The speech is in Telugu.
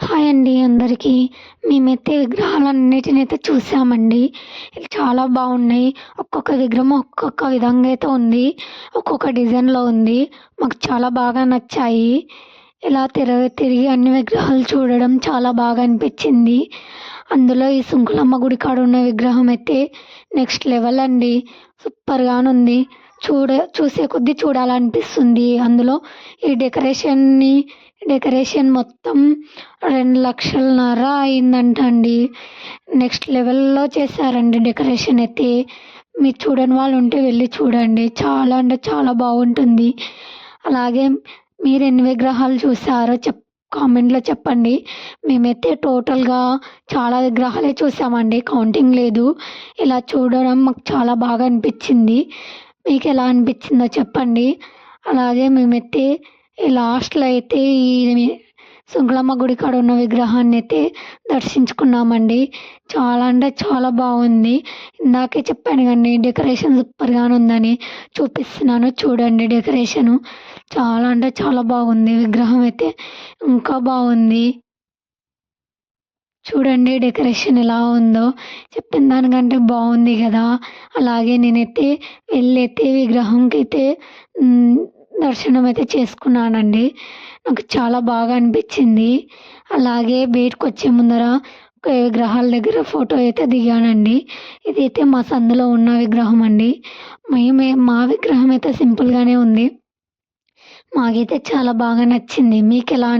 హాయ్ అండి అందరికీ. మేమైతే విగ్రహాలన్నిటిని అయితే చూసామండి. చాలా బాగున్నాయి. ఒక్కొక్క విగ్రహం ఒక్కొక్క విధంగా అయితే ఉంది. ఒక్కొక్క డిజైన్లో ఉంది. మాకు చాలా బాగా నచ్చాయి. ఇలా తిరగ తిరిగి అన్ని విగ్రహాలు చూడడం చాలా బాగా అనిపించింది. అందులో ఈ సుంకులమ్మ గుడి కాడ ఉన్న విగ్రహం అయితే నెక్స్ట్ లెవెల్ అండి. సూపర్గా ఉంది చూడ చూసే కొద్దీ చూడాలనిపిస్తుంది. అందులో ఈ డెకరేషన్ని డెకరేషన్ మొత్తం రెండు లక్షలన్నర అయిందంట అండి నెక్స్ట్ లెవెల్లో చేశారండి డెకరేషన్ అయితే. మీరు చూడని వాళ్ళు ఉంటే వెళ్ళి చూడండి. చాలా అంటే చాలా బాగుంటుంది. అలాగే మీరు ఎన్ని విగ్రహాలు చూసారో చెప్ కామెంట్లో చెప్పండి. మేమైతే టోటల్గా చాలా విగ్రహాలే చూసామండి. కౌంటింగ్ లేదు. ఇలా చూడడం మాకు చాలా బాగా అనిపించింది. మీకు ఎలా అనిపించిందో చెప్పండి. అలాగే మేమైతే లాస్ట్లో అయితే ఈ శుంకులమ్మ గుడి కాడ ఉన్న విగ్రహాన్ని అయితే దర్శించుకున్నామండి. చాలా అంటే చాలా బాగుంది. ఇందాకే చెప్పాను కానీ డెకరేషన్ సూపర్గానే ఉందని చూపిస్తున్నాను. చూడండి డెకరేషను. చాలా అంటే చాలా బాగుంది. విగ్రహం అయితే ఇంకా బాగుంది. చూడండి డెకరేషన్ ఎలా ఉందో. చెప్పిన దానికంటే బాగుంది కదా. అలాగే నేనైతే వెళ్ళైతే విగ్రహంకి అయితే దర్శనం అయితే చేసుకున్నానండి. నాకు చాలా బాగా అనిపించింది. అలాగే బయటకు వచ్చే ముందర ఒక విగ్రహాల దగ్గర ఫోటో అయితే దిగానండి. ఇదైతే మా సందులో ఉన్న విగ్రహం అండి. మేమే మా విగ్రహం అయితే సింపుల్గానే ఉంది. మాకైతే చాలా బాగా నచ్చింది. మీకు ఎలా